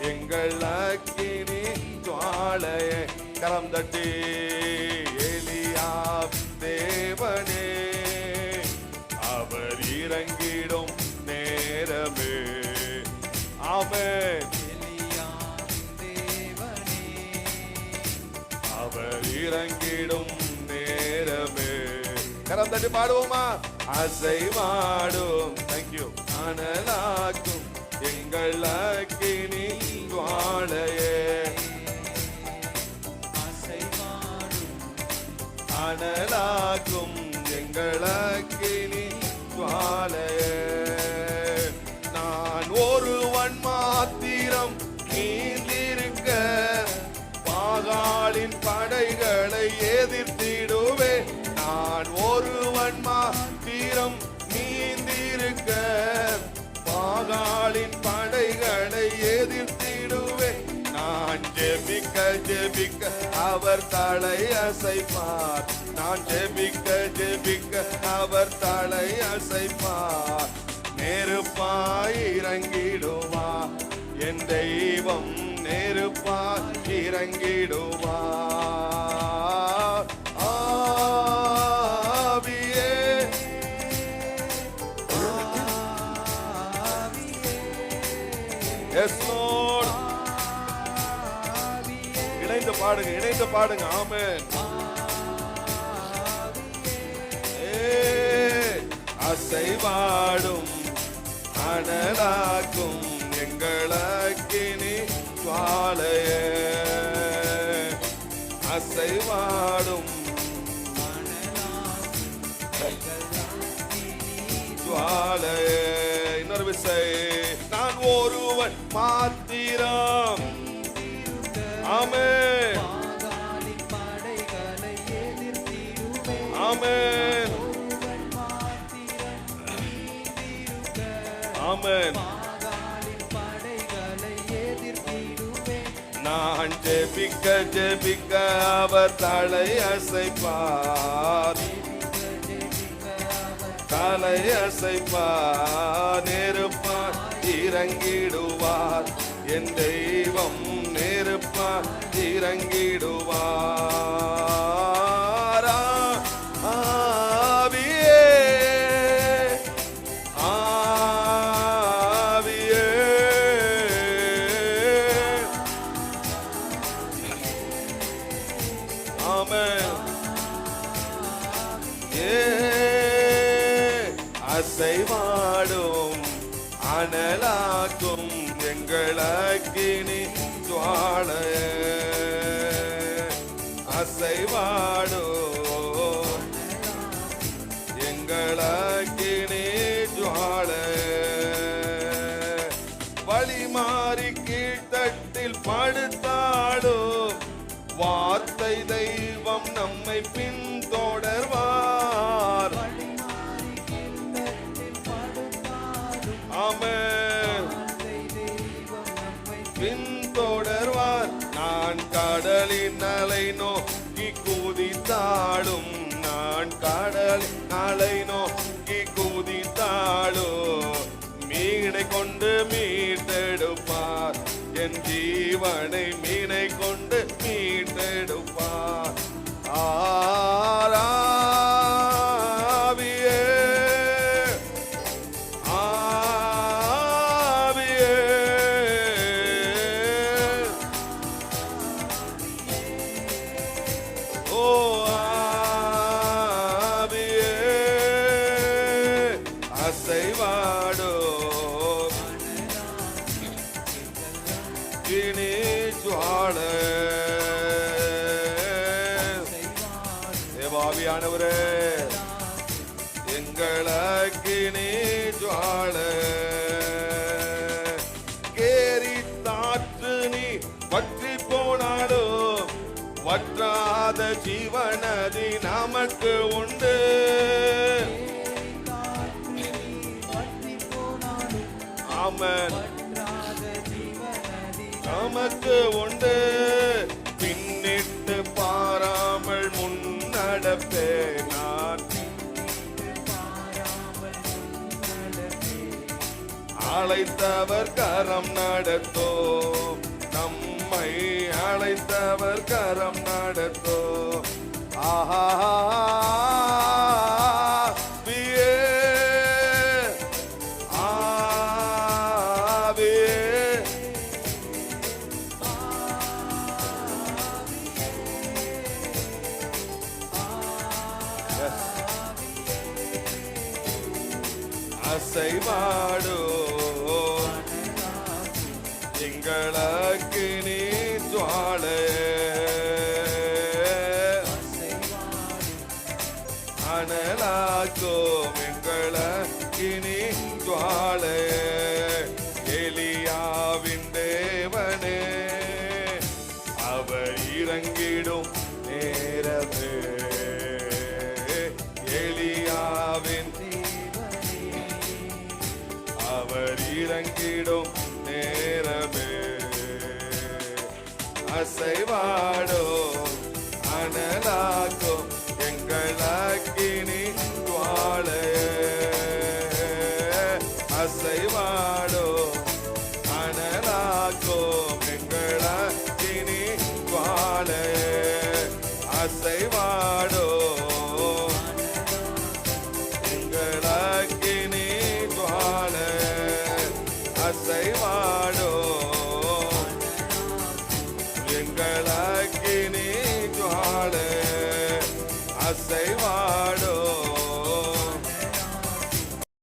எங்கள் அக்கினி ஜுவாலைய கரம் தட்டி எலியா தேவனே அவர் இறங்கிடும் நேரமே. ஆமென் அவர் இறங்கிடும் நேரமே. கரம் தட்டி பாடுவோமா? அசைவாடும் தேங்க்யூ அனலாக்கும். எங்கள் அக்கினி வாழையே. அனலாக்கும் எங்கள் அக்கினி வாழையே. நான் ஒருவன் மாத்திரம் நீந்திருக்க பாகாலின் படைகளை எதிர்த்திடும் அவர் தலை அசைப்பார். நான் ஜெபிக்க ஜெபிக்க அவர் தலை அசைப்பார். நெருப்பாய் இறங்கிடுவா என் தெய்வம் நெருப்பாய் இறங்கிடுவார். இணைந்து பாடுங்க இணைந்து பாடுங்க. ஆமென். ஏ, அசைவாடும் அனலாக்கும் எங்களக்கினி சுவாலைய அசைவாடும் சுவாலைய இன்னொரு விசை நான் ஒருவன் மாத்திரம். ஆமென். ஆமென். ஆமென். நான் ஜெபிக்க ஜெபிக்க அவர் தலை அசைப்பார். தலை அசைப்பார். நெருப்பார் இறங்கிடுவார். என் தெய்வம் நெருப்பார். இறங்கிடுவார்? ஆவியே ஆவியே. ஆமென். ஏ அசைவாடும் அனலாக்கும் எங்களக்கினி ஜுவாலைய அசைவாடோ எங்களக்கினி ஜுவாலைய வழி மாறி கீழ்த்தட்டில் படுத்தாடோ வார்த்தை தெய்வம் நம்மை பின்தொடர்வார் கடலின் அலை நோக்கி குதித்தாடும். நான் கடலின் அலை நோக்கி குதித்தாடும் மீனை கொண்டு மீட்டெடுப்பார். என் ஜீவனை மீனை கொண்டு மீட்டெடுப்பார். ஆ இனி ஜுவால தேவாவியானவரே எங்களக்கினி ஜுவால கேரி தாற்று வற்றி போனாலும் வற்றாத ஜீவனதி நமக்கு உண்டு. ஆமென். நமக்கு உண்டு. பின்னிட்டு பாராமல் முன்னடப்பே நான் அழைத்தவர் கரம் நடத்தோ நம்மை அழைத்தவர் கரம் நடத்தோ ஆஹா. அசைவாடோ. எங்களுக்கு நீ ஜுவாலே. அனலாக்கோ எங்களுக்கு நீ ஜுவாலே. எலியாவின் தேவனே அவர் இறங்கிடும் நேரமே. எலியாவின் அவர் இறங்கிடும் நேரமே. அசைவாடோ அனலாக்கும் எங்கள் அக்கினி துவாலே. அசைவாடோ அனலாக்கும் எங்கள் அசைவாடோ எங்களக்கினி